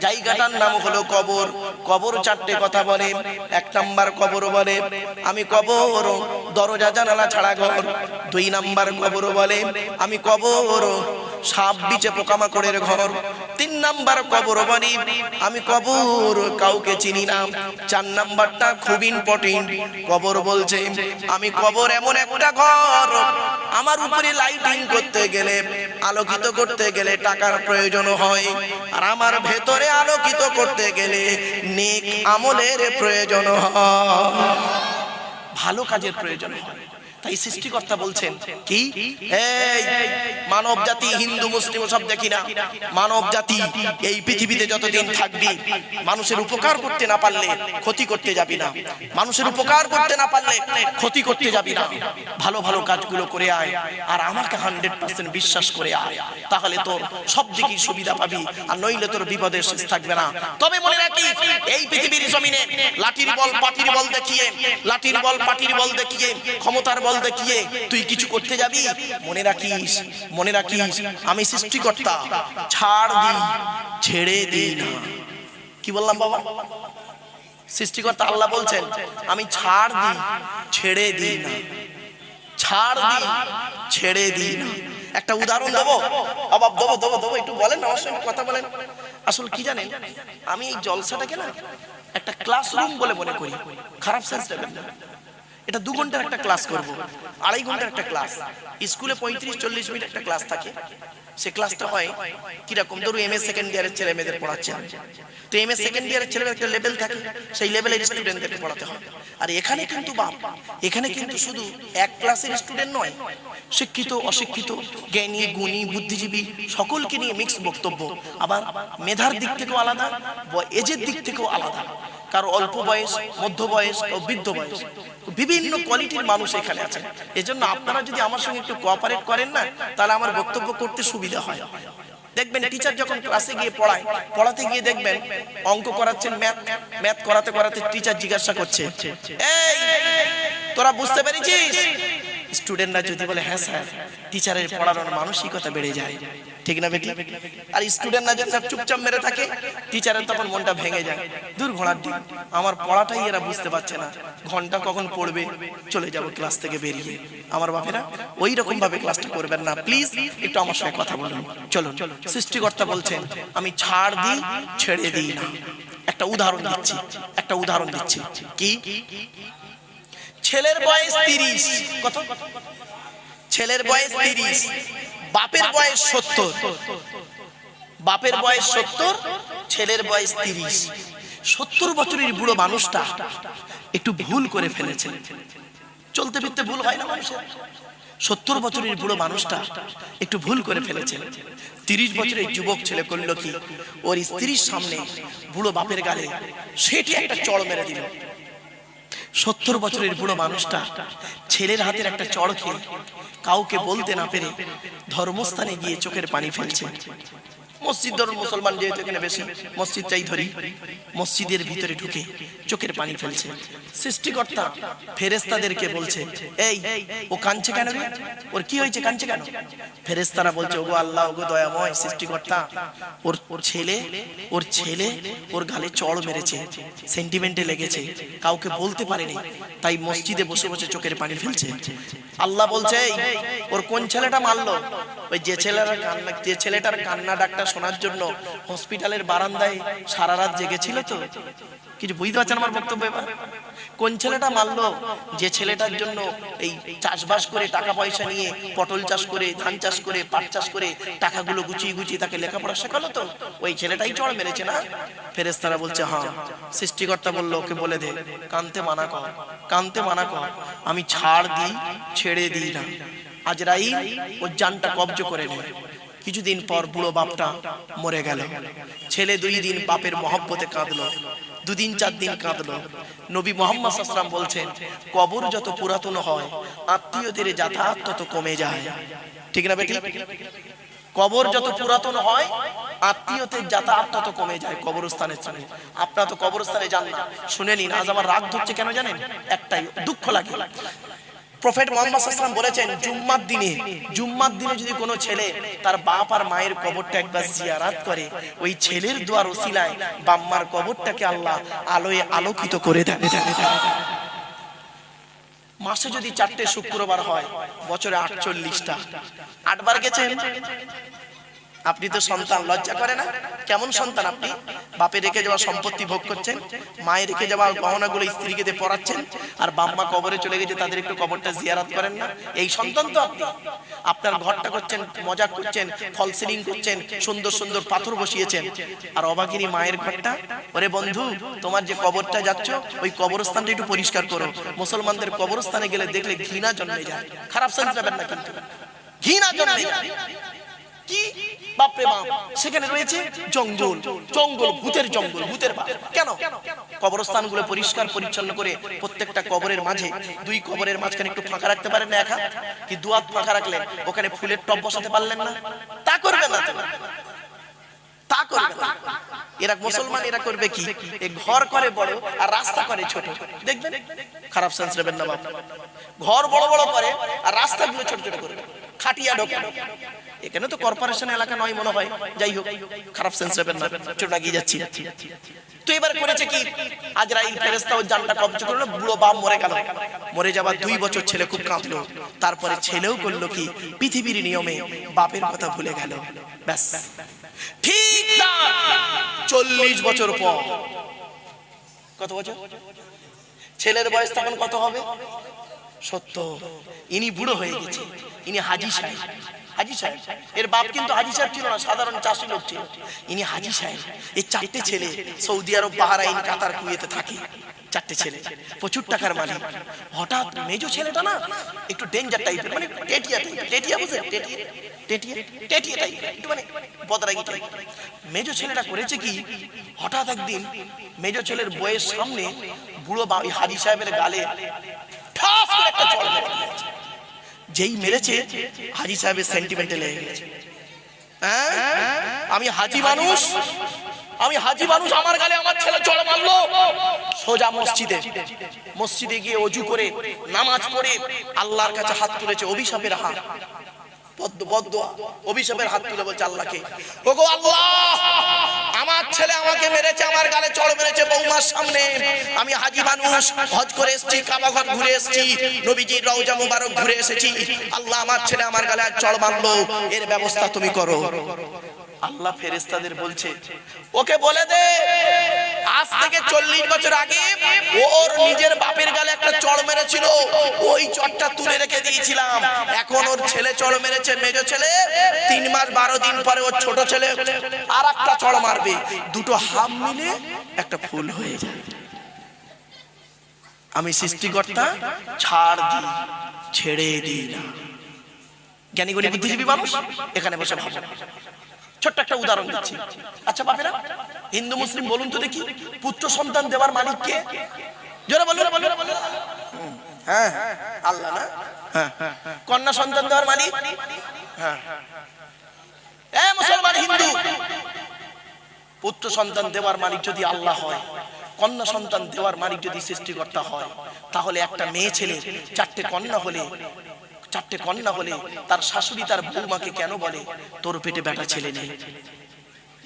জায়গাটার নাম হলো কবর। কবর চারটে কথা বলে, এক নাম্বার কবর বলে, আমি কবর, দরজা জানালা ছাড়া ঘর। দুই নাম্বার কবর বলে, আমি কবর সাপ বিচে পোকামাকড়ের ঘর। তিন নাম্বার কবর বলি আমি কবর কাউকে চিনি না। চার নাম্বারটা খুব ইম্পর্টেন্ট কবর বলছে, আমি কবর এমন একটা ঘর। আমার উপরে লাইটিং করতে গেলে, আলোকিত করতে গেলে টাকার প্রয়োজন হয়। আর আমার ভেতরে আলোকিত করতে গেলে নেক আমলের প্রয়োজন হয়। ভালো কাজের প্রয়োজন হয়। তাই সৃষ্টিকর্তা বলছেন কি? এই মানব জাতি হিন্দু মুসলিম সব দেখি না। মানব জাতি এই পৃথিবীতে যতদিন থাকবি মানুষের উপকার করতে না পারলে ক্ষতি করতে যাবি না। মানুষের উপকার করতে না পারলে ক্ষতি করতে যাবি না। ভালো ভালো কাজগুলো করে আয় আর আমাকে হান্ড্রেড পার্সেন্ট বিশ্বাস করে আয়। তাহলে তোর সব দিকেই সুবিধা পাবি আর নইলে তোর বিপদের শেষ থাকবে না। তবে মনে রাখি এই পৃথিবীর জমিনে লাঠির বল পাটির বল দেখিয়ে লাঠির বল পাটির বল দেখিয়ে ক্ষমতার বল দেখিয়ে তুই কিছু করতে যাবি? মনে রাখিস মনে রাখিস, আমি সৃষ্টিকর্তা। ছাড় দি, ছেড়ে দিই না। কি বললাম বাবা? সৃষ্টিকর্তা আল্লাহ বলছেন, আমি ছাড় দিই ছেড়ে দিই না। ছাড় দিই ছেড়ে দিই না। একটা উদাহরণ দেবো? অবাব, দেবো দেবো দেবো, একটু বলেন, আমার সঙ্গে কথা বলেন। আসলে কি জানেন? আমি এই জলসাটাকে না একটা ক্লাসরুম বলে মনে করি। খারাপ সেন্স এটা দু ঘণ্টার একটা ক্লাস করব। আড়াই ঘণ্টার একটা ক্লাস স্কুলে পঁয়ত্রিশ, চল্লিশ মিনিট একটা ক্লাস থাকে। সে ক্লাসটা হয় কীরকম? ধরুন এম এ সেকেন্ড ইয়ারের ছেলে মেয়েদের পড়াচ্ছে তো এম এ সেকেন্ড ইয়ারের ছেলে একটা লেভেল থাকে, সেই লেভেলের স্টুডেন্টদেরকে পড়াতে হয়। আর এখানে কিন্তু বাপ, এখানে কিন্তু শুধু এক ক্লাসের স্টুডেন্ট নয়, শিক্ষিত, অশিক্ষিত, জ্ঞানী, গুণী, বুদ্ধিজীবী, সকলকে নিয়ে মিক্স বক্তব্য। আবার মেধার দিক থেকেও আলাদা এজের দিক থেকেও আলাদা। কারও অল্প বয়স, মধ্য বয়স ও বৃদ্ধ বয়স। বিভিন্ন কোয়ালিটির মানুষ এখানে আছে। এজন্য আপনারা যদি আমার সঙ্গে একটু কোঅপারেট করেন না, তাহলে আমার বক্তব্য করতে সুবিধা হয়। দেখবেন টিচার যখন ক্লাসে গিয়ে পড়ায়, পড়াতে গিয়ে দেখবেন অঙ্ক করাচ্ছেন ম্যাথ ম্যাথ করাতে করাতে টিচার জিজ্ঞাসা করছে, এই, তোরা বুঝতে পেরেছিস? স্টুডেন্টরা যদি বলে হ্যাঁ স্যার টিচারের পড়ানোর মানসিকতা বেড়ে যায়। ঠিক না বেটি? আর স্টুডেন্টরা যখন সব চুপচাপ মেরে থাকে টিচারের তখন মনটা ভেঙে যায়। দূর ঘোড়ার দিক। আমার পড়াটাই এরা বুঝতে পারছে না। ঘণ্টা কখন পড়বে? চলে যাব ক্লাস থেকে বেরিয়ে। আমার বাপেরা ওই রকম ভাবে ক্লাসটা করবেন না। প্লিজ একটু আমার সঙ্গে কথা বলুন। চলুন। সৃষ্টিকর্তা বলছেন, আমি ছাড় দিই, ছেড়ে দিই না। একটা উদাহরণ দিচ্ছি। একটা উদাহরণ দিচ্ছি। কি? ছেলের বয়স তিরিশ। কত? ছেলের বয়স তিরিশ। বাপের বয়স সত্তর। বাপের বয়স সত্তর ছেলের বয়স তিরিশ। সত্তর বছরের বুড়ো মানুষটা একটু ভুল করে ফেলেছে। চলতে ফিরতে ভুল হয় না মানুষের। সত্তর বছরের বুড়ো মানুষটা একটু ভুল করে ফেলেছে। তিরিশ বছরের যুবক ছেলে করল কি? ওর স্ত্রীর সামনে বুড়ো বাপের গালে। সেটি একটা চড় মেরে দিল। সত্তর বছরের বুড়ো মানুষটা ছেলের হাতের একটা চড় খেয়ে কাউকে বলতে না পেরে ধর্মস্থানে গিয়ে চোখের পানি ফেলছে। মসজিদ ধরুন মুসলমান যেহেতু এখানে বেশি মসজিদ চাই ধরি মসজিদের ভিতরে ঢুকে চোখের পানি ফেলছে। সৃষ্টিকর্তা ফেরেস্তাদেরকে বলছে এই ও কাঁদছে কেন রে? ওর কি হয়েছে? কাঁদছে কেন? ফেরেস্তারা বলছে ওগো আল্লাহ ওগো দয়াময় সৃষ্টিকর্তা ওর ওর ছেলে ওর ছেলে ওর গালে চড় মেরেছে সেন্টিমেন্টে লেগেছে কাউকে বলতে পারেনি তাই মসজিদে বসে বসে চোখের পানি ফেলছে। আল্লাহ বলছে "এই, ওর কোন ছেলেটা মারলো? ওই যে ছেলেটার কান্না যে ছেলেটার কান্না ডাকটা শোনার জন্য হসপিটালের বারান্দায় সারা রাত জেগেছিল তো। কিছু বুঝতে পারছেন আমার বক্তব্য এবার? কোন ছেলেটা মারলো? যে ছেলেটার জন্য এই চাষবাস করে টাকা পয়সা নিয়ে পটল চাষ করে, ধান চাষ করে, পাট চাষ করে টাকাগুলো গুছিয়ে গুছিয়ে তাকে লেখাপড়া শেখালো তো? ওই ছেলেটাই চড় মেরেছে না? ফেরেস্তারা বলছে হ্যাঁ। সৃষ্টিকর্তা বলল, ওকে বলে দে, কানতে মানা কর, কানতে মানা কর, আমি ছাড় দিই, ছেড়ে দিই না। আজরাইল ওর জানটা কবজ করে নেয় কিছুদিন পর বুড়ো বাপটা মরে গেল। ছেলে দুই দিন বাপের মহব্বতে কাঁদলো, দুদিন চার দিন কাঁদলো। নবী মোহাম্মদ আসলাম বলছেন, কবর যত পুরাতন হয়, আত্মীয়দের যাতায়াত তত কমে যায়। ঠিক না বেটি? কবর যত পুরাতন হয়, আত্মীয়দের যাতায়াত তত কমে যায় কবরস্থানের সঙ্গে আপনারা তো কবরস্থানে যান না। শুনে নিন, আজ আমার রাগ ধরছে কেন জানেন? একটাই দুঃখ লাগে। প্রফেট মোহাম্মদ আসলাম বলেছেন, জুম্মার দিনে জুম্মার দিনে যদি কোনো ছেলে তার বাপ আর মায়ের কবরটা একবার জিয়ারাত করে, ওই ছেলের দোয়ার ওসিলায় বাম্মার কবরটাকে আল্লাহ আলোয় আলোকিত করে দেয় মাসে যদি চারটে শুক্রবার হয়, বছরে আটচল্লিশটা। আটবার গেছেন? আপনি তো সন্তান লজ্জা করে না? কেমন সন্তান আপনি? বাপে রেখে যাওয়া সম্পত্তি ভোগ করছেন মায়ের রেখে যাওয়া গহনাগুলো স্ত্রীকে দিয়ে পড়াচ্ছেন আর বাম্মা কবরে চলে গেছে তাদের একটু কবরটা জিয়ারাত করেন না। এই সন্তান তো আপনি। আপনার ঘরটা করছেন মজা করছেন ফল সিলিং করছেন সুন্দর সুন্দর পাথর বসিয়েছেন। আর অবাকিনী মায়ের ঘরটা ওরে বন্ধু তোমার যে কবরটা যাচ্ছ ওই কবরস্থানটা একটু পরিষ্কার করো। মুসলমানদের কবরস্থানে গেলে দেখলে ঘৃণা জন্মে যায়। খারাপ সেন্স নেবেন না কিন্তু। ঘৃণা জন্মে যায় কি? বাপরে বাপ, সেখানে রয়েছে জঙ্গল জঙ্গল, ভূতের জঙ্গল, ভূতের বাপ কেন? কবরস্থানগুলো পরিষ্কার, পরিচ্ছন্ন করে প্রত্যেকটা কবরের মাঝে, দুই কবরের মাঝখানে একটু ফাঁকা রাখতে পারেন না এক? হাত কি দু হাত ফাঁকা রাখলেন? ওখানে ফুলের টব বসাতে পারলেন না? তা করবেন না তা। করবে। এরা মুসলমান, এরা করবে কি? ঘর করে বড় আর রাস্তা করে ছোট। দেখবেন? খারাপ সেন্স নেবেন না বাপ। ঘর বড় বড় করে আর রাস্তাগুলো ছোট ছোট করবে খাটিয়া ঢোকে। এখানে তো কর্পোরেশন এলাকা নয় মনে হয়। যাই হোক, খারাপ সেন্স নেবেন না ছোট লাগিয়ে যাচ্ছি। তো এবার করেছে কি? আজরাইল ফেরেশতা ও জানটা কবজ করল, বুড়ো বাপ মরে গেল। মরে যাবার দুই বছর ছেলে খুব কাঁদলো। তারপরে ছেলেও করল কি? পৃথিবীর নিয়মে বাপের কথা ভুলে গেল। ব্যাস। ঠিক তার চল্লিশ বছর পর। কত বছর? ছেলের বয়স তখন কত হবে? সত্য ইনি বুড়ো হয়ে গেছে। ইনি হাজি সাহেব। হাজি সাহেব, এর বাপ কিন্তু হাজি সাহেব ছিল না, সাধারণ চাষি লোক ছিল। ইনি হাজি সাহেব, এই চারটে ছেলে সৌদি আরব, বাহারাইন, কাতার, কুয়েতে থাকে। চারটে ছেলে, প্রচুর টাকার মালিক। হঠাৎ মেজো ছেলেটা না, একটু ডেঞ্জার টাইপের মানে টেটিয়া টেটিয়া বুঝে টেটিয়া টেটিয়া মানে ছেলেটা করেছে কি, হঠাৎ একদিন মেজো ছেলের বইয়ের সামনে বুড়ো বা ওই হাজি সাহেবের গালে ঠাস করে একটা চড় মেরে দিয়েছে। যেই মেরেছে, হাজি সাহেবের সেন্টিমেন্টে লেগে গেছে? আমি হাজি মানুষ, আমি হাজি মানুষ, আমার গালে আমার ছেলে চড় মারলো। সোজা মসজিদে মসজিদে গিয়ে অজু করে, নামাজ পড়ে, আল্লাহর কাছে হাত তুলেছে, অভিশাপের হাত। আল্লাহ, আমার ছেলে আমাকে মেরেছে, আমার গালে চড় মেরেছে বৌমার সামনে। আমি হাজি হজ করে এসেছি ঘুরে এসেছি, নবীজির ঘুরে এসেছি। আল্লাহ আমার ছেলে আমার গালে চড় এর ব্যবস্থা তুমি করো। আল্লাহ ফেরেস্তাদের বলছে, ওকে বলে দে, আজ থেকে চল্লিশ বছর আগে ওর নিজের বাপের গালে একটা চড় মেরেছিল, ওই চড়টা তুলে রেখে দিয়েছিলাম। এখন ওর ছেলে চড় মেরেছে, মেজো ছেলে, তিন মাস বারো দিন পরে ওর ছোট ছেলে আর একটা চড় মারবে। দুটো হাম মিলে একটা ফুল হয়ে যায়। আমি সৃষ্টিকর্তা, ছাড় দিই, ছেড়ে দিই না। জ্ঞানী গুণী বুদ্ধিজীবী মানুষ, এখানে বসে ভাবো। ছোট্ট একটা উদাহরণ দিচ্ছি। আচ্ছা বাপেরা হিন্দু মুসলিম বলুন তো দেখি পুত্র সন্তান দেওয়ার মালিক কে? জোরে বলুন। হ্যাঁ আল্লাহ না। হ্যাঁ কন্যা সন্তান দেওয়ার মালিক? হ্যাঁ। মুসলমান হিন্দু পুত্র সন্তান দেওয়ার মালিক যদি আল্লাহ হয় কন্যা সন্তান দেওয়ার মালিক যদি সৃষ্টিকর্তা হয় তাহলে একটা মেয়ে ছেলে চারটে কন্যা হলে চারটে কন্যা বলে তার শাশুড়ি তার বৌমাকে কেন বলে তোর পেটে বেটা ছেলে নেই।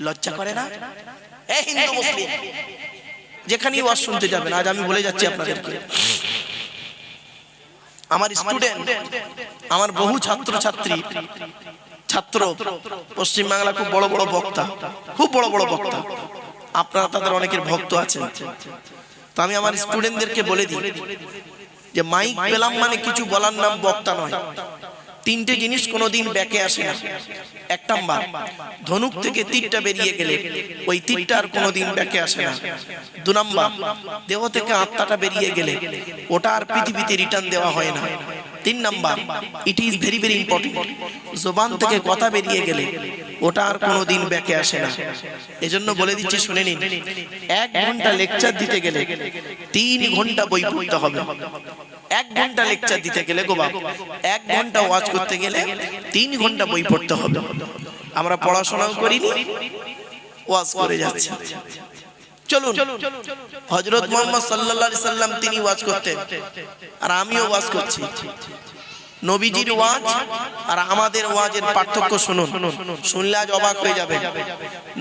লজ্জা করে না? এ হিন্দু মুসলিম যেখানেই ওয়াজ শুনতে যাবেন আজ আমি বলে যাচ্ছি আপনাদেরকে। আমার স্টুডেন্ট আমার বহু ছাত্র ছাত্রী ছাত্র পশ্চিম বাংলা খুব বড় বড় বক্তা খুব বড় বড় বক্তা। আপনারা তাদের অনেকের ভক্ত আছেন। তো আমি আমার স্টুডেন্টদেরকে বলে দিই যে মাইক পেলাম মানে কিছু বলার নাম বক্তা নয়। তিনটে জিনিস কোনোদিন ব্যাকে আসে না। এক নাম্বার, ধনুক থেকে তীরটা বেরিয়ে গেলে ওই তীরটা আর কোনোদিন ব্যাকে আসে না। দু নাম্বার, দেহ থেকে আত্মাটা বেরিয়ে গেলে ওটা আর পৃথিবীতে রিটার্ন দেওয়া হয় না। তিন number it is very very important জোবান থেকে কথা বেরিয়ে গেলে ওটা আর কোনোদিন ব্যাকে আসে না। এজন্য বলে দিচ্ছি, শুনে নিন। এক ঘণ্টা লেকচার দিতে গেলে তিন ঘণ্টা বই পড়তে হবে। এক ঘণ্টা লেকচার দিতে গেলে গো এক ঘণ্টা ওয়াজ করতে গেলে তিন ঘণ্টা বই পড়তে হবে। আমরা পড়াশোনাও করিনি, ওয়াজ করে যাচ্ছি। চলুন। হজরত মোহাম্মদ আলাইহি সাল্লাম তিনি ওয়াজ করতেন। আর আমিও ওয়াজ করছি। নবীজির ওয়াজ আর আমাদের ওয়াজের পার্থক্য শুনুন। শুনলে আজ অবাক হয়ে যাবে।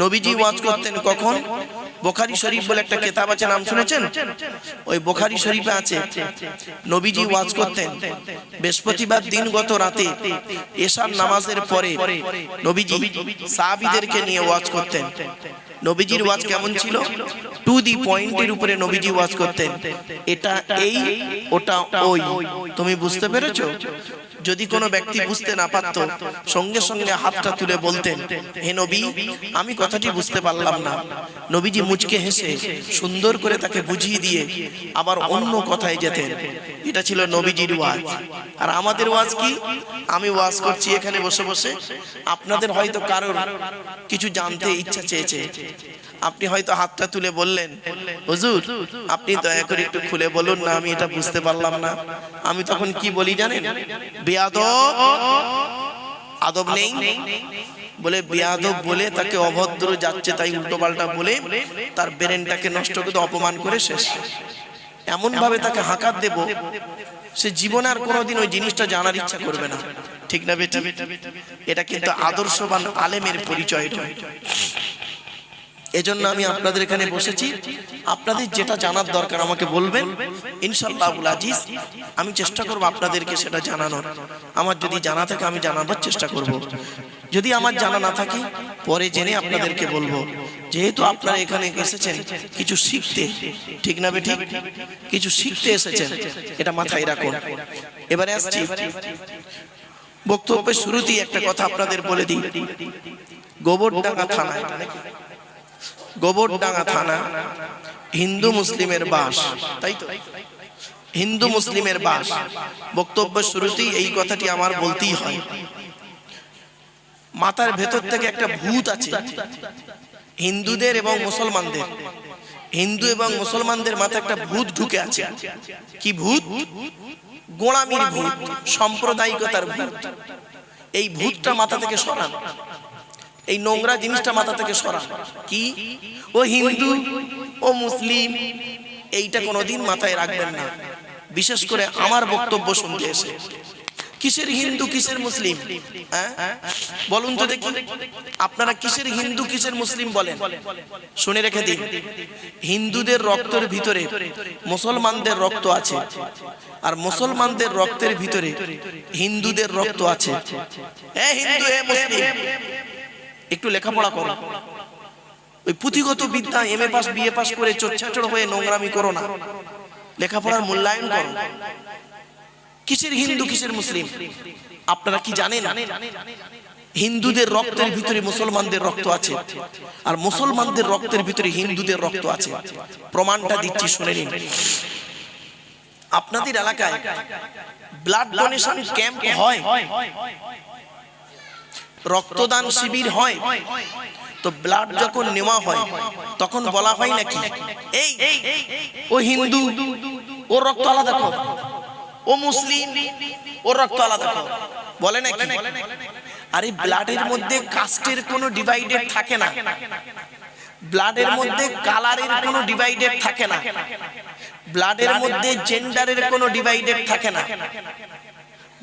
নবীজি ওয়াজ করতেন কখন? বোখারি শরীফ বলে একটা কেতাব আছে নাম শুনেছেন? ওই বোখারি শরীফে আছে নবীজি ওয়াজ করতেন। বৃহস্পতিবার দিন গত রাতে এশার নামাজের পরে নবীজি সাহাবীদেরকে নিয়ে ওয়াজ করতেন। নবীজির ওয়াজ কেমন ছিল? টু দি পয়েন্টের উপরে নবীজি ওয়াজ করতেন। এটা এই ওটা ওই। তুমি বুঝতে পেরেছ? যদি কোনো ব্যক্তি বুঝতে না পারত সঙ্গে সঙ্গে হাতটা তুলে বলতেন হে নবী আমি কথাটি বুঝতে পারলাম না। নবীজি মুচকে হেসে সুন্দর করে তাকে বুঝিয়ে দিয়ে আবার অন্য কথায় যেতেন। এটা ছিল নবীজির ওয়াজ। আর আমাদের ওয়াজ কি? আমি ওয়াজ করছি এখানে বসে বসে। আপনাদের হয়তো কারোর কিছু জানতে ইচ্ছা চেয়েছে। আপনি হয়তো হাতটা তুলে বললেন, হুজুর, আপনি দয়া করে একটু খুলে বলুন না, আমি এটা বুঝতে পারলাম না। আমি তখন কি বলি জানেন? বেয়াদব, আদব নেই। বলে বেয়াদব বলে তাকে অভদ্র যাচ্ছে তাই উল্টো পাল্টা বলে তার ব্রেনটাকে নষ্ট করে অপমান করে শেষ। এমন ভাবে তাকে হাঁকাত দেব, সে জীবনে আর কোনোদিন ওই জিনিসটা জানার ইচ্ছা করবে না। ঠিক না বেটি? এটা কিন্তু আদর্শবান আলেমের পরিচয় এজন্য আমি আপনাদের এখানে বসেছি। আপনাদের যেটা জানার দরকার আমাকে বলবেন। ইনশাল্লাহ আবুল আজিজ, আমি চেষ্টা করব আপনাদেরকে সেটা জানানোর। আমার যদি জানা থাকে, আমি জানাবার চেষ্টা করব। যদি আমার জানা না থাকে, পরে জেনে আপনাদেরকে বলব। যেহেতু আপনারা এখানে এসেছেন, কিছু শিখতে, ঠিক না বেঠিক? কিছু শিখতে এসেছেন, এটা মাথায় রাখুন। এবারে আসছি। বক্তব্যের শুরুতেই একটা কথা আপনাদের বলে দিই। গোবরডাঙ্গা থানায় গোবরডাঙ্গা থানা, হিন্দু মুসলিমের বাস, তাই তো? হিন্দু মুসলিমের বাস। বক্তব্য শুরুতেই এই কথাটি আমার বলতেই হয়। মাথার ভেতর থেকে একটা ভূত আছে, হিন্দুদের এবং মুসলমানদের। হিন্দু এবং মুসলমানদের মাথায় একটা ভূত ঢুকে আছে। কি ভূত? গোড়ামির ভূত, সাম্প্রদায়িকতার ভূত। এই ভূতটা মাথা থেকে সরান। এই নোংরা জিনিসটা মাথা থেকে সরান। কি? ও হিন্দু, ও মুসলিম, এইটা কোনোদিন মাথায় রাখবেন না। বিশেষ করে আমার বক্তব্য শুনতে এসে। কিসের হিন্দু, কিসের মুসলিম? হ্যাঁ? বলুন তো দেখি। আপনারা কিসের হিন্দু, কিসের মুসলিম বলেন? শুনে রেখে দিন। হিন্দুদের রক্তের ভিতরে মুসলমানদের রক্ত আছে। আর মুসলমানদের রক্তের ভিতরে হিন্দুদের রক্ত আছে। এ হিন্দু, এ মুসলিম। একটু লেখাপড়া করো। ওই পুঁথিগত বিদ্যা M A pass BA pass করে চোচ্ছাচড় হয়ে নোংরামি করো না। লেখাপড়ার মূল্যায়ন করো। কিসের হিন্দু, কিসের মুসলিম? আপনারা কি জানেন? হিন্দুদের রক্তের ভিতরে মুসলমানদের রক্ত আছে। আর মুসলমানদের রক্তের ভিতরে হিন্দুদের রক্ত আছে। প্রমাণটা দিচ্ছি, শুনে নিন। আপনাদের এলাকায় ব্লাড ডোনেশন ক্যাম্প হয়? রক্তদান শিবির হয়, তো ব্লাড যখন নেওয়া হয়, তখন বলা হয় নাকি, এই, ও হিন্দু, ও রক্ত আলাদা কর, ও মুসলিম, ও রক্ত আলাদা কর। বলে নাকি? আরে ব্লাডের মধ্যে কাস্টের কোনো ডিভাইডেড থাকে না। ব্লাডের মধ্যে কালারের কোনো ডিভাইডেড থাকে না। ব্লাডের মধ্যে জেন্ডারের কোনো ডিভাইডেড থাকে না।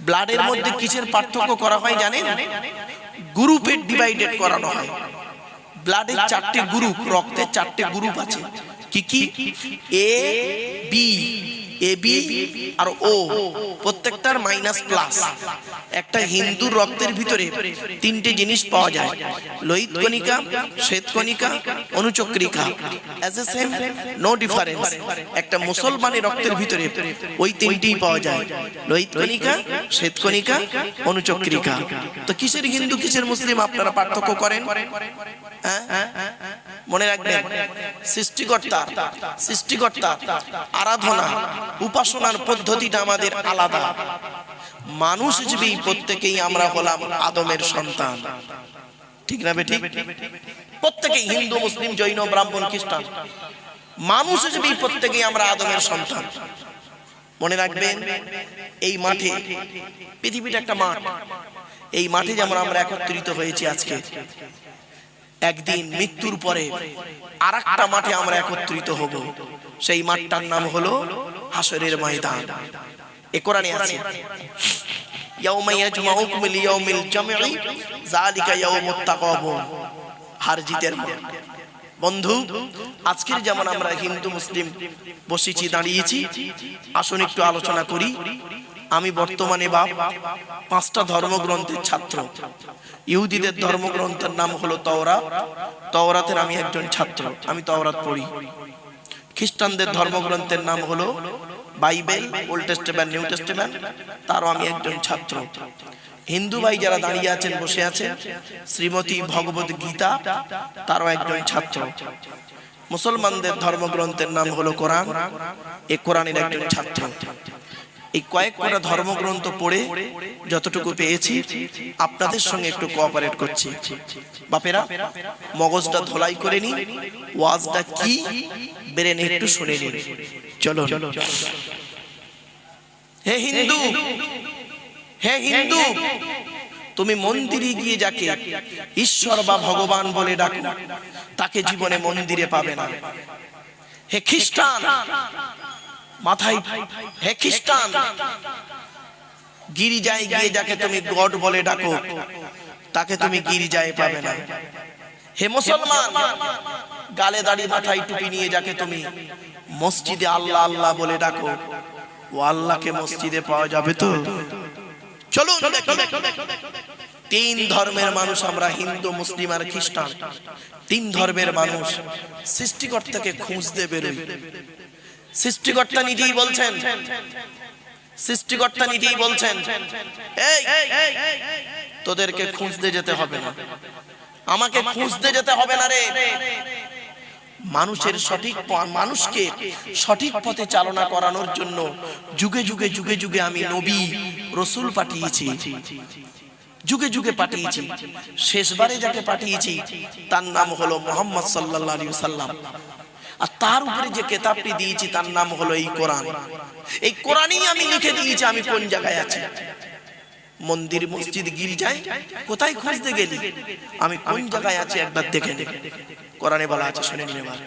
ব্লাডের মধ্যে কিসের পার্থক্য করা হয় জানেন? গ্রুপের ডিভাইডেড করানো হয়। ব্লাডের চারটে গ্রুপ রক্তের চারটে গ্রুপ আছে। কি কি? এ বি এ বি আর ও প্রত্যেকটার মাইনাস প্লাস একটা হিন্দু রক্তের ভিতরে তিনটে জিনিস পাওয়া যায়। লোহিত কণিকা, শ্বেত কণিকা, অনুচক্রিকা। As a same no difference একটা মুসলমানের রক্তের ভিতরে ওই তিনটেই পাওয়া যায়। লোহিত কণিকা, শ্বেত কণিকা, অনুচক্রিকা। তো কিসের হিন্দু, কিসের মুসলিম আপনারা পার্থক্য করেন? হ্যাঁ? মনে রাখবেন, সৃষ্টিকর্তা সৃষ্টিকর্তা, আরাধনা উপাসনার পদ্ধতিটা আমাদের আলাদা। মানুষ হিসেবেই প্রত্যেকেই আমরা হলাম আদমের সন্তান। ঠিক না বেঠিক? প্রত্যেকেই হিন্দু, মুসলিম, জৈন, ব্রাহ্মণ, খ্রিস্টান। মানুষ হিসেবেই প্রত্যেকেই আমরা আদমের সন্তান। মনে রাখবেন, এই মাঠে পৃথিবীটা একটা মাঠ। এই মাঠে যেমন আমরা একত্রিত হয়েছি আজকে, একদিন মৃত্যুর পরে আর মাঠে আমরা একত্রিত হব। সেই মাঠটার নাম হলো হাসরের ময়দান। এ কোরআনে আছে ইয়াউমা ইয়াজমাউকুম লিয়াউমিল জামঈ যালিকা ইয়াউমুত তাকাবুন হার জিতের মাঠ বন্ধু আজকের যেমন আমরা হিন্দু মুসলিম বসেছি দাঁড়িয়েছি আসুন একটু আলোচনা করি। আমি বর্তমানে বাপ পাঁচটা ধর্মগ্রন্থের ছাত্র। ইহুদিদের ধর্মগ্রন্থের নাম হলো তওরা তওরাতের আমি একজন ছাত্র। আমি তওরাত পড়ি। খ্রিস্টানদের ধর্মগ্রন্থের নাম হলো Bible old testament new testament তারও আমি একজন ছাত্র। হিন্দু ভাই যারা দাঁড়িয়ে আছেন বসে আছেন শ্রীমতী ভগবত গীতা তারও একজন ছাত্র। মুসলমানদের ধর্মগ্রন্থের নাম হলো কোরআন। এ কোরআনের একজন ছাত্র। এই কয়েক কটা ধর্মগ্রন্থ পড়ে যতটুকু পেয়েছি, আপনাদের সঙ্গে একটু কোঅপারেট করছি। বাপেরা, মগজটা ধোলাই করে নিন, ওয়াজটা কি বেরেন একটু শুনে নিন। চলো হে হিন্দু হে হিন্দু, তুমি মন্দিরে গিয়ে যাকে ঈশ্বর বা ভগবান বলে ডাকো, তাকে জীবনে মন্দিরে পাবে না। হে খ্রিস্টান মাথায় হে খ্রিস্টান গিরিজায় গিয়ে যাকে তুমি গড বলে ডাকো, তাকে তুমি গিরিজায় পাবে না। হে মুসলমান, গালে দাড়ি মাথায় টুপি নিয়ে যাকে তুমি মসজিদে আল্লাহ আল্লাহ বলে ডাকো, ও আল্লাহকে মসজিদে পাওয়া যাবে তো? চলুন তিন ধর্মের মানুষ আমরা, হিন্দু, মুসলিম আর খ্রিস্টান। তিন ধর্মের মানুষ সৃষ্টিকর্তাকে খুঁজতে বেরোই। সৃষ্টিকর্তা নিজেই বলছেন। সৃষ্টিকর্তা নিজেই বলছেন। এই, তোদেরকে খুঁজতে যেতে হবে না। আমাকে খুঁজতে যেতে হবে না রে। মানুষের সঠিক মানুষকে সঠিক পথে চালনা করানোর জন্য যুগে যুগে যুগে যুগে আমি নবী, রসুল পাঠিয়েছি। যুগে যুগে পাঠিয়েছি। শেষবারে যাকে পাঠিয়েছি, তার নাম হলো মোহাম্মদ সাল্লাহ সাল্লাম আর তার উপরে যে কেতাবটি দিয়েছি, তার নাম হলো এই কোরআন। এই কোরআনই আমি লিখে দিয়েছি, আমি কোন জায়গায় আছি? মন্দির, মসজিদ, গির্জায়? কোথায় খুঁজতে গেলি? আমি কোন জায়গায় আছি একবার দেখে নে। কোরআনে বলা আছে, শুনে নিন এবার।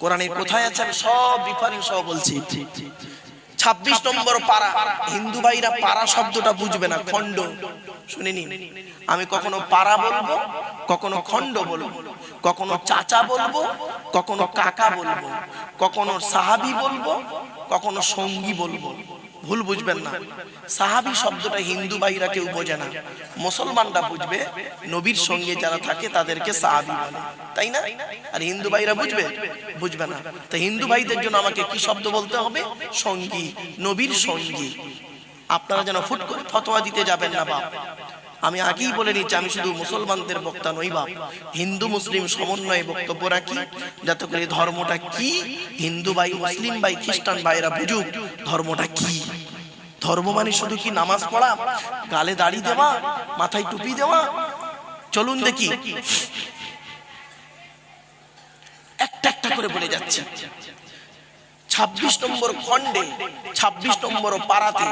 কোরআনে কোথায় আছে? আমি সব বিফারিং সহ বলছি। ছাব্বিশ নম্বর পাড়া হিন্দু ভাইরা পাড়া শব্দটা বুঝবে না, খণ্ড। শুনে নিন। আমি কখনো পাড়া বলব, কখনো খণ্ড বলব। কখনো চাচা বলব, কখনো কাকা বলব, কখনো সাহাবি বলব, কখনো সঙ্গী বলব। ভুল বুঝবেন না। সাহাবি শব্দটা হিন্দু ভাইরা কেউ বোঝে না। মুসলমানরা বুঝবে, নবীর সঙ্গে যারা থাকে তাদেরকে সাহাবি বলে। তাই না? আর হিন্দু ভাইরা বুঝবে? বুঝবে না। তো হিন্দু ভাইদের জন্য আমাকে কি শব্দ বলতে হবে? সঙ্গী, নবীর সঙ্গী। আপনারা যেন ফুট করে ফতোয়া দিতে যাবেন না, বাপ। আমি আগেই বলে নিচ্ছি আমি শুধু মুসলমানদের বক্তা নই বাপ। হিন্দু, মুসলিম সমন্বয়ে বক্তব্য রাখি। যাতে করে ধর্মটা কি? হিন্দু ভাই, মুসলিম ভাই, খ্রিস্টান ভাইরা বুঝুক ধর্মটা কি? ধর্ম মানে শুধু কি নামাজ পড়া, গালে দাড়ি দেওয়া, মাথায় টুপি দেওয়া? চলুন দেখি। একটা একটা করে বলে যাচ্ছে। ছাব্বিশ নম্বর খণ্ডে, ছাব্বিশ নম্বর পাড়াতে,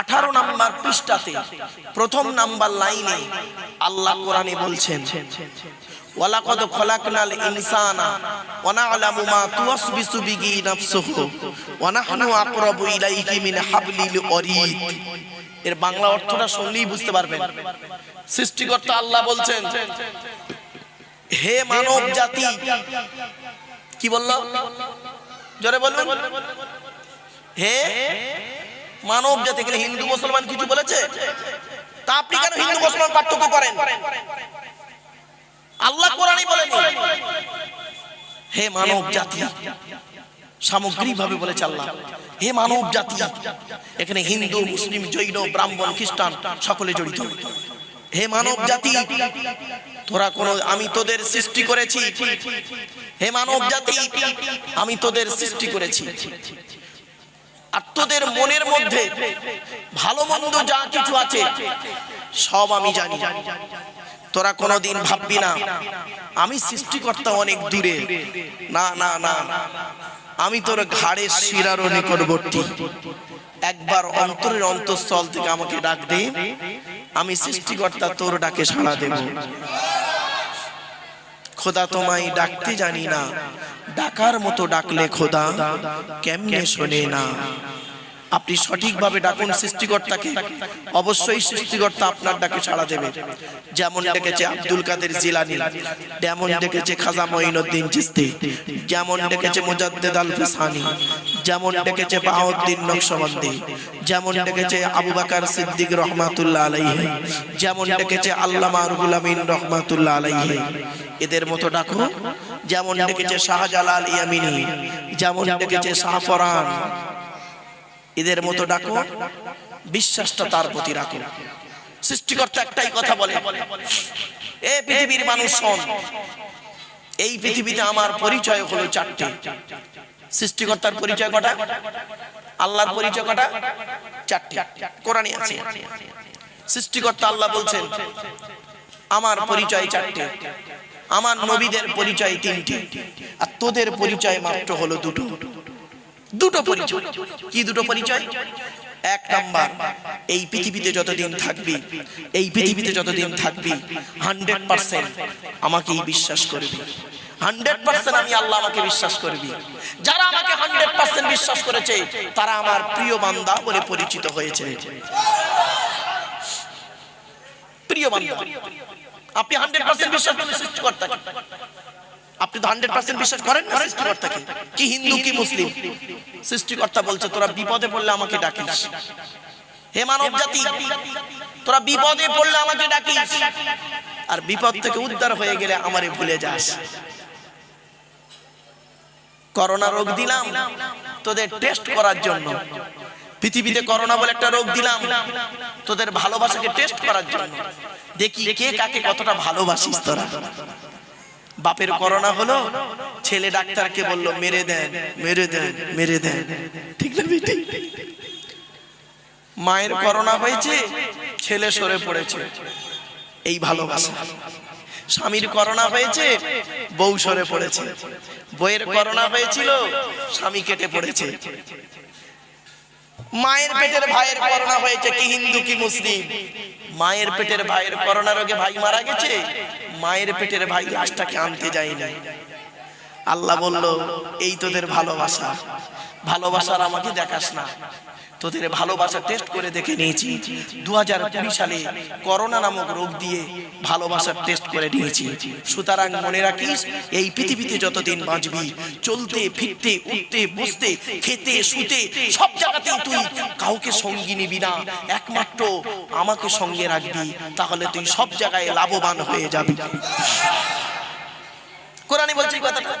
আঠারো নাম্বার পৃষ্ঠাতে, প্রথম নাম্বার লাইনে আল্লাহ কোরআনে বলছেন, ওয়ালাকাদ খলাকনাল ইনসানা ওয়া না'লামু মা তুওয়াসবিসু বিহি নাফসুহু ওয়া নাহনু আকরাবু ইলাইহি মিন হাবলিল ওয়ারিদ এর বাংলা অর্থটা শুনলেই বুঝতে পারবেন। সৃষ্টিকর্তা আল্লাহ বলছেন, হে মানব জাতি কি বলল? জোরে বলবেন? হে মানব জাতি, এখানে হিন্দু, মুসলমান কিছু বলেছে? তা আপনি কেন হিন্দু, মুসলমান পার্থক্য করেন? আল্লাহ কোরআনই বলেন। হে মানব জাতি, সামগ্রিকভাবে বলেছে আল্লাহ। হে মানব জাতি, এখানে হিন্দু, মুসলিম, জৈন, ব্রাহ্মণ, খ্রিস্টান সকলে জড়িত। হে মানব জাতি তোরা কোন আমি তোদের সৃষ্টি করেছি। হে মানব জাতি, আমি তোদের সৃষ্টি করেছি। আর তোদের মনের মধ্যে ভালো মন্দ যা কিছু আছে, সব আমি জানি। তোরা কোনোদিন ভাববি না, আমি সৃষ্টিকর্তা অনেক দূরে। না না না, আমি তোর ঘাড়ের শিরারও নিকটবর্তী। একবার অন্তরের অন্তঃস্থল থেকে আমাকে ডাক দে, আমি সৃষ্টিকর্তা তোর ডাকে সাড়া দেব। খোদা তোমায় ডাকতে জানি না। ডাকার মতো ডাকলে খোদা কেমনে শোনে না? আপনি সঠিকভাবে ডাকুন সৃষ্টিকর্তাকে। অবশ্যই সৃষ্টিকর্তা আপনার ডাকে সাড়া দেবে। যেমন ডেকেছে আব্দুল কাদের জিলানি, যেমন ডেকেছে খাজা মঈনুদ্দিন চিস্তি যেমন ডেকেছে মুজাদ্দেদ আল ফিসানি, যেমন ডেকেছে বাহাউদ্দিন নকশবন্দি, যেমন ডেকেছে আবু বাকার সিদ্দিক রহমাতুল্লাহ আলাইহি, যেমন ডেকেছে আল্লামা রুহুল আমিন রহমাতুল্লাহ আলাইহি। এদের মতো ডাকো যেমন ডেকেছে শাহজালাল ইয়ামিনী, যেমন ডেকেছে শাহফরান এদের মতো ডাকো বিশ্বাসটা তার প্রতি রাখো। সৃষ্টিকর্তা একটাই কথা বলে এ পৃথিবীর মানুষ শোন এই পৃথিবীতে আমার পরিচয় হলো চারটে। সৃষ্টিকর্তার পরিচয় কটা? আল্লাহর পরিচয় কটা? চারটে। কোরআনে আছে। সৃষ্টিকর্তা আল্লাহ বলছেন আমার পরিচয় চারটে। আমার নবীদের পরিচয় তিনটে। আর তোদের পরিচয় মাত্র হলো দুটো। দুটো পরিচয়। কি দুটো পরিচয়? এক নাম্বার। এই পৃথিবীতে যতদিন থাকবি এই পৃথিবীতে যতদিন থাকবি হান্ড্রেড পার্সেন্ট আমাকেই বিশ্বাস করবি। হান্ড্রেড পার্সেন্ট আমি আল্লাহ আমাকে বিশ্বাস করবি। যারা আমাকে হান্ড্রেড পার্সেন্ট বিশ্বাস করেছে তারা আমার প্রিয় বান্দা বলে পরিচিত হয়েছে। প্রিয় বান্দা আপনি হান্ড্রেড পার্সেন্ট বিশ্বাস করেন সৃষ্টিকর্তাকে আপনি তো হান্ড্রেড পার্সেন্ট বিশ্বাস করেন সৃষ্টিকর্তাকে? কি হিন্দু, কি মুসলিম? সৃষ্টিকর্তা বলছে, তোরা বিপদে পড়লে আমাকে ডাকিস। হে মানব জাতি, তোরা বিপদে পড়লে আমাকে ডাকিস। আর বিপদ থেকে উদ্ধার হয়ে গেলে আমারে ভুলে যাস। করোনা রোগ দিলাম তোদের টেস্ট করার জন্য। পৃথিবীতে করোনা বলে একটা রোগ দিলাম তোদের ভালোবাসাকে টেস্ট করার জন্য। দেখি কে কাকে কতটা ভালোবাসিস তোরা। বাপের করোনা হলো ছেলে ডাক্তারকে বলল মেরে দেন মেরে দেন মেরে দেন। ঠিক না বেটি মায়ের করোনা হয়েছে ছেলে সরে পড়েছে। এই ভালোবাসা। স্বামীর করোনা হয়েছে বউ সরে পড়েছে। বইয়ের করোনা হয়েছিল স্বামী কেটে পড়েছে। মায়ের পেটের ভাইয়ের করোনা হয়েছে কি হিন্দু কি মুসলিম। মায়ের পেটের ভাইয়ের করোনা রোগে ভাই মারা গেছে মায়ের পেটের ভাই লাশটাকে আনতে নাই আল্লাহ বলল, এই তোদের ভালোবাসা। ভালোবাসার আমাকে দেখাস না। তোদের ভালোবাসা টেস্ট করে দেখে নিয়েছি। দুহাজার কুড়ি সালে করোনা নামক রোগ দিয়ে ভালোবাসার টেস্ট করে নিয়েছি। সুতরাং মনে রাখিস, এই পৃথিবীতে যতদিন বাঁচবি, চলতে, ফিরতে, উঠতে, বসতে, খেতে, শুতে, সব জায়গাতেই তুই কাউকে সঙ্গী নিবি না, একমাত্র আমাকে সঙ্গে রাখবি, তাহলে তুই সব জায়গায় লাভবান হয়ে যাবি। কোরআনে বলছি কথাটা।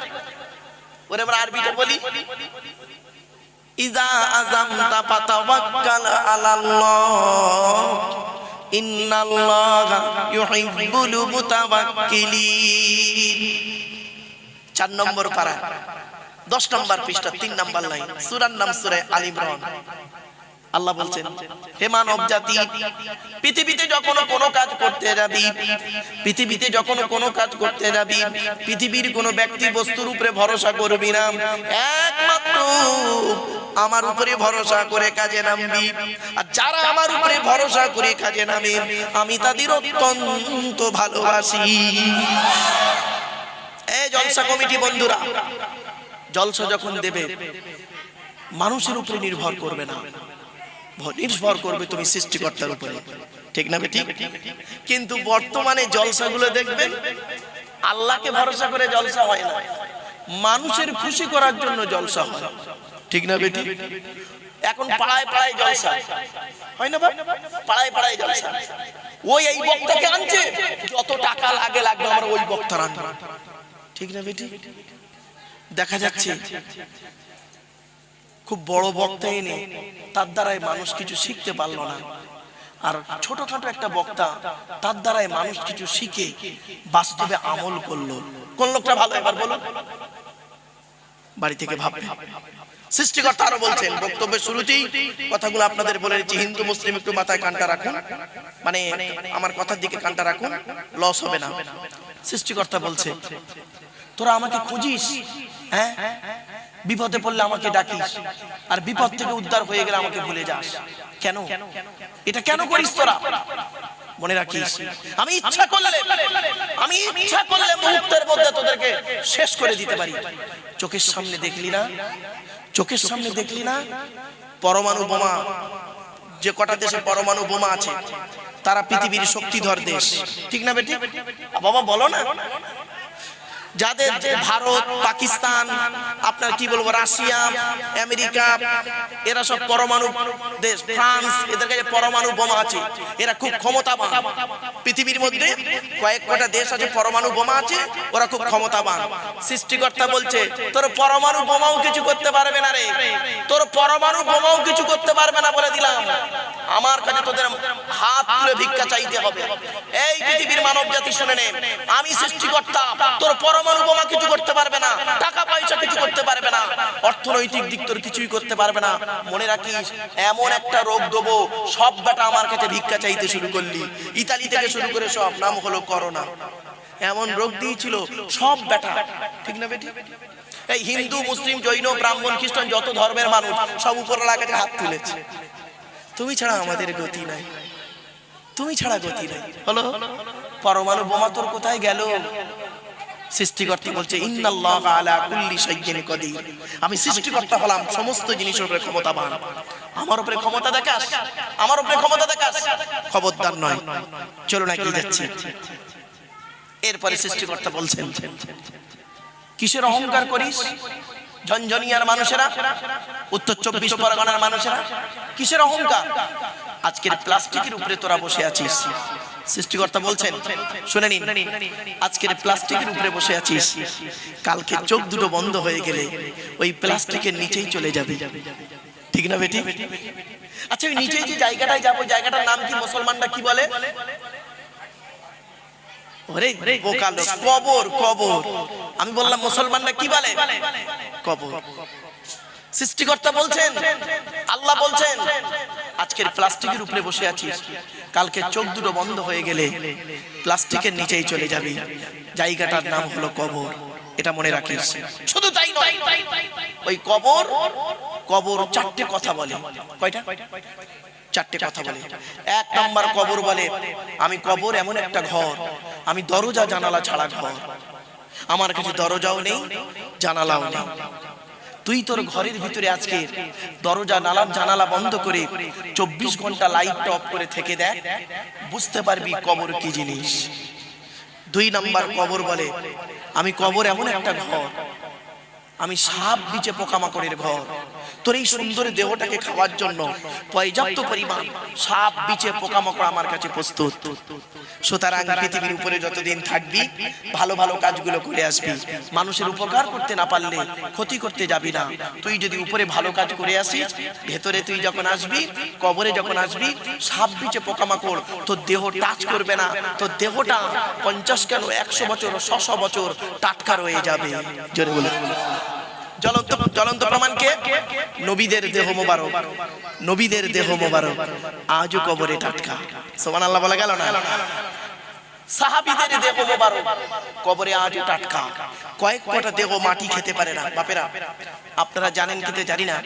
ওরে আমরা আরবিটা বলি। ইজা আজামতা ফাতাওয়াক্কাল আলাল্লাহ। ইন্নাল্লাহা ইউহিব্বুল মুতাওয়াক্কিলিন। চার নম্বর পারা। দশ নম্বর পৃষ্ঠা, তিন নম্বর লাইন। সূরার নাম সূরা আল ইমরান। আল্লাহ বলছেন, হে মানব জাতি, পৃথিবীতে যখন কোনো কাজ করতে যাবি, পৃথিবীতে যখন কোনো কাজ করতে যাবি, পৃথিবীর কোনো ব্যক্তি বস্তুর উপরে ভরসা করবি না। একমাত্র আমার উপরে ভরসা করে কাজে নামবি। আর যারা আমার উপরে ভরসা করে কাজে নামে, আমি তাদের অত্যন্ত ভালোবাসি। এই জলসা কমিটি বন্ধুরা, জলসা যখন দেবে, মানুষের উপরে নির্ভর করবে না। নির্ভর করবে তুমি সৃষ্টিকর্তার উপরে। ঠিক না ঠিক কিন্তু বর্তমানে জলসাগুলো দেখবেন, আল্লাহকে ভরসা করে জলসা হয় না। মানুষের খুশি করার জন্য জলসা হয়। ঠিক না বেটি? এখন পাড়ায় পাড়ায় জলসা। হয় না? পাড়ায় পাড়ায় জলসা। ওই এই বক্তাকে আনছে। যত টাকা লাগে লাগবে আমরা ওই বক্তার আনব। ঠিক না বেটি? দেখা যাচ্ছে, খুব বড় বক্তা এনে তার দ্বারাই মানুষ কিছু শিখতে পারল না। আর ছোটখাটো একটা বক্তা তার দ্বারাই মানুষ কিছু শিখে বাস্তবে আমল করল। কোন লোকটা ভালো এবার বলুন? বাড়ি থেকে ভাববে। সৃষ্টিকর্তা আরও বলছেন, বক্তব্যের শুরুতেই কথাগুলো আপনাদের বলে দিচ্ছি, হিন্দু, মুসলিম একটু মাথায় কানটা রাখুন। মানে আমার কথার দিকে কানটা রাখুন লস হবে না। সৃষ্টিকর্তা বলছে, তোরা আমাকে খুঁজিস হ্যাঁ? বিপদে পড়লে আমাকে ডাকিস, আর বিপদ থেকে উদ্ধার হয়ে গেলে আমাকে ভুলে যাস। কেন? এটা কেন করিস তোরা? মনে রাখিস। আমি ইচ্ছা করলে আমি ইচ্ছা করলে মুহূর্তের মধ্যে তোদেরকে শেষ করে দিতে পারি। চোখের সামনে দেখলি না? চোখের সামনে দেখলি না? পরমাণু বোমা যে কটা দেশে পরমাণু বোমা আছে তারা পৃথিবীর শক্তিধর দেশ। ঠিক না বেটি? বাবা বলো না। যাদের যে ভারত পাকিস্তান আপনার কি বলব রাশিয়া আমেরিকা এরা সব পরমাণু দেশ ফ্রান্স এদের কাছে পরমাণু বোমা আছে। এরা খুব ক্ষমতাবান। পৃথিবীর মধ্যে কয়েক কটা দেশ আছে পরমাণু বোমা আছে ওরা খুব ক্ষমতাবান। সৃষ্টিকর্তা বলছে তোর পরমাণু বোমাও কিছু করতে পারবে না রে। তোর পরমাণু বোমাও কিছু করতে পারবে না বলে দিলাম। আমার কাছে তোদের হাত তুলে ভিক্ষা চাইতে হবে। এই পৃথিবীর মানব জাতি শুনে নে। আমি সৃষ্টিকর্তা। তোর পরমাণু বোমা কিছু করতে পারবে না টাকা পয়সা কিছু করতে পারবে না, অর্থনৈতিক দিক তোর কিছুই করতে পারবে না। মনে রাখিস, এমন একটা রোগ দেবো, সব বেটা আমার কাছে ভিক্ষা চাইতে শুরু করলি। ইতালি থেকে শুরু করে সব, নাম হলো করোনা। এমন রোগ দিয়েছিল সব বেটা। ঠিক না বেটি? এই হিন্দু, মুসলিম, জৈন, ব্রাহ্মণ, খ্রিস্টান, যত ধর্মের মানুষ, সব উপরওয়ালার কাছে হাত তুলেছে। তুমি ছাড়া আমাদের গতি নাই। তুমি ছাড়া গতি নাই। হলো? পরমাণু বোমা তোর কোথায় গেল? সৃষ্টিকর্তা বলছে ইন্নাল্লাহ আলা কুল্লি শাইইন কদির। আমি সৃষ্টিকর্তা হলাম সমস্ত জিনিসের উপরে ক্ষমতাবান। আমার উপরে ক্ষমতা দেখাস আমার উপরে ক্ষমতা দেখাস। খবরদার নয়। চলো না কি যাচ্ছি। এরপরে সৃষ্টিকর্তা বলছেন কিসের অহংকার করিস? ঝনঝনিয়ার মানুষেরা উত্তর চব্বিশ পরগনার মানুষেরা কিসের অহংকার? আজকের প্লাস্টিকের উপরে তোরা বসে আছিস। সৃষ্টিকর্তা বলছেন, শুনে নিন, আজকের প্লাস্টিকের উপরে বসে আছিস। কালকে চোখ দুটো বন্ধ হয়ে গেলে ওই প্লাস্টিকের নিচেই চলে যাবে। ঠিক না বেটি? আচ্ছা ওই নিচেই যে জায়গাটায় যাব, জায়গাটার নাম কি মুসলমানরা কি বলে? কবর কবর। আমি বললাম, মুসলমানরা কি বলে? কবর। সৃষ্টিকর্তা বলছেন, আল্লাহ বলছেন, আজকের প্লাস্টিকের উপরে বসে আছিস, কালকে চোখ দুটো বন্ধ হয়ে গেলে প্লাস্টিকের নিচেই চলে যাবি। জায়গাটার নাম হলো কবর, এটা মনে রাখিস। শুধু তাই ওই কবর কবর চারটে কথা বলে। কয়টা? চারটে কথা বলে। এক নম্বর কবর বলে, আমি কবর এমন একটা ঘর, আমি দরজা জানালা ছাড়া ঘর। আমার কাছে দরজাও নেই, জানালাও নেই। তুই তোর ঘরের ভিতরে আজকে দরজা নালার জানালা বন্ধ করে চব্বিশ ঘণ্টা লাইট অফ করে থেকে দেখ, বুঝতে পারবি কবর কি জিনিস। দুই নাম্বার কবর বলে, আমি কবর এমন একটা ঘর, আমি সাপ বিচে পোকামাকড়ের ঘর। তোর এই সুন্দর দেহটাকে খাওয়ার জন্য পর্যাপ্ত পরিমাণ সাপ, বিচে, পোকামাকড় আমার কাছে প্রস্তুত। সুতরাং পৃথিবীর উপরে যতদিন থাকবি, ভালো ভালো কাজগুলো করে আসবি। মানুষের উপকার করতে না পারলে ক্ষতি করতে যাবি না। তুই যদি উপরে ভালো কাজ করে আসিস, ভেতরে তুই যখন আসবি, কবরে যখন আসবি, সাপ, বিচে, পোকামাকড়, তোর দেহ টাচ করবে না। তোর দেহটা পঞ্চাশ কেন একশো বছর, ছশো বছর টাটকা রয়ে যাবে। জোরে বলে। জ্বলন্ত জ্বলন্ত প্রমাণকে নবীদের দেহ মোবারক, নবীদের দেহ মোবারক, আজও কবরে টাটকা। সোমান আল্লাহ বলা গেল না? সাহাবিদের দেহ মোবারক, কবরে আজও টাটকা। কয়েক কটা দেহ মাটি খেতে পারে না। বাপেরা, আপনারা জানেন খেতে জানি না।